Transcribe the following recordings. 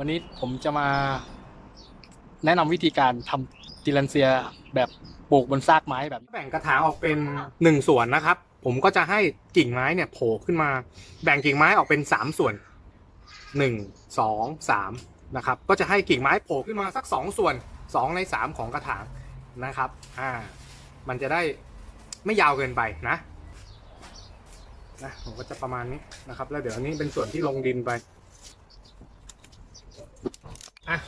วันนี้ผมจะมาแนะนำวิธีการทำติลันเซียแบบปลูกบนซากไม้แบบแบ่งกระถางออกเป็นหนึ่งส่วนนะครับ ผมก็จะให้กิ่งไม้เนี่ยโผล่ขึ้นมา แบ่งกิ่งไม้ออกเป็นสามส่วนหนึ่งสองสามนะครับ ก็จะให้กิ่งไม้โผล่ขึ้นมาสักสองส่วนสองในสามของกระถางนะครับ อ่า มันจะได้ไม่ยาวเกินไปนะ นะผมก็จะประมาณนี้นะครับ แล้วเดี๋ยวอันนี้เป็นส่วนที่ลงดินไปอะ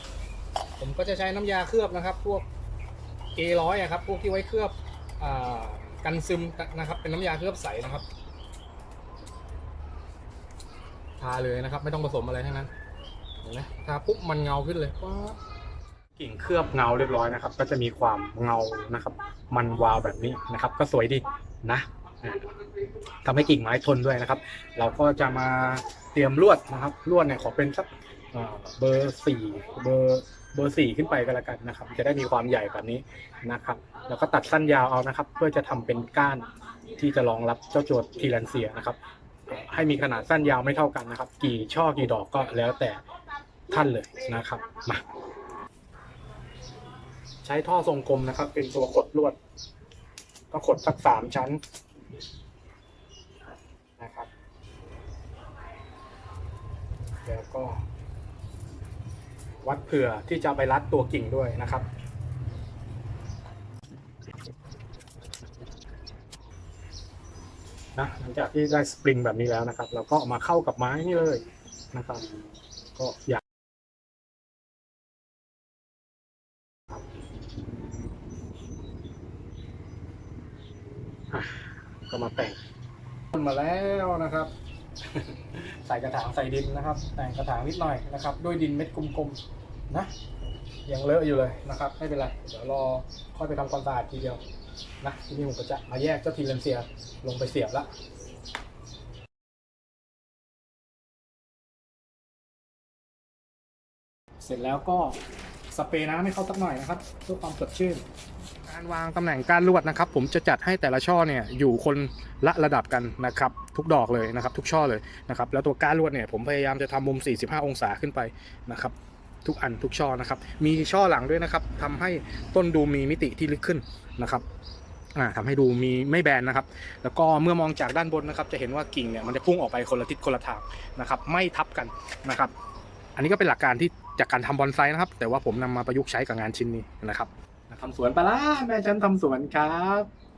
ผม ก็จะใช้น้ำยาเคลือบนะครับ พวกเอร้อยอะครับพวกที่ไว้เคลือบอกันซึมนะครับ เป็นน้ำยาเคลือบใสนะครับทาเลยนะครับ ไม่ต้องผสมอะไรทั้งนั้นเห็นไหมทาปุ๊บมันเงาขึ้นเลยป๊ากิ่งเคลือบเงาเรียบร้อยนะครับ ก็จะมีความเงานะครับ มันวาวแบบนี้นะครับ ก็สวยดีนะอ่าทำให้กิ่งไม้ทนด้วยนะครับ เราก็จะมาเตรียมลวดนะครับลวดเนี่ยขอเป็นสัก เบอร์สี่เบอร์เบอร์สี่ขึ้นไปก็แล้วกันนะครับ จะได้มีความใหญ่แบบนี้นะครับ แล้วก็ตัดสั้นยาวเอานะครับ เพื่อจะทำเป็นก้านที่จะรองรับเจ้าโจททีแลนเซียนะครับ ให้มีขนาดสั้นยาวไม่เท่ากันนะครับ กี่ช่อกี่ดอกก็แล้วแต่ท่านเลยนะครับมาใช้ท่อทรงกลมนะครับ เป็นตัวขดลวด ก็ขดสักสามชั้นนะครับ แล้วก็ วัดเผื่อที่จะไปรัดตัวกิ่งด้วยนะครับ นะหลังจากที่ได้สปริงแบบนี้แล้วนะครับ เราก็มาเข้ากับไม้นี่เลยนะครับ ก็อยากก็มาแต่งต้นมาแล้วนะครับ ใส่กระถางใส่ดินนะครับ แต่งกระถางนิดหน่อยนะครับ ด้วยดินเม็ดกลมๆนะยังเลอะอยู่เลยนะครับ ไม่เป็นไร เดี๋ยวรอค่อยไปทำความสะอาดทีเดียวนะทีนี้ผมก็จะมาแยกเจ้าทีเลนเซียลงไปเสียบละเสร็จแล้วก็สเปรย์น้ำให้เขาสักหน่อยนะครับเพื่อความสดชื่น การวางตำแหน่งก้านลวดนะครับ ผมจะจัดให้แต่ละช่อเนี่ยอยู่คนละระดับกันนะครับทุกดอกเลยนะครับทุกช่อเลยนะครับแล้วตัวก้านลวดเนี่ยผมพยายามจะทำมุม 45 องศาขึ้นไปนะครับทุกอันทุกช่อนะครับมีช่อหลังด้วยนะครับทำให้ต้นดูมีมิติที่ลึกขึ้นนะครับอ่าทำให้ดูมีไม่แบนนะครับ แล้วก็เมื่อมองจากด้านบนนะครับ จะเห็นว่ากิ่งเนี่ยมันจะพุ่งออกไปคนละทิศคนละทางนะครับ ไม่ทับกันนะครับ อันนี้ก็เป็นหลักการที่จากการทำบอนไซนะครับ แต่ว่าผมนำมาประยุกต์ใช้กับงานชิ้นนี้นะครับ ทำสวนปลาล่ะแม่ฉันทำสวนครับ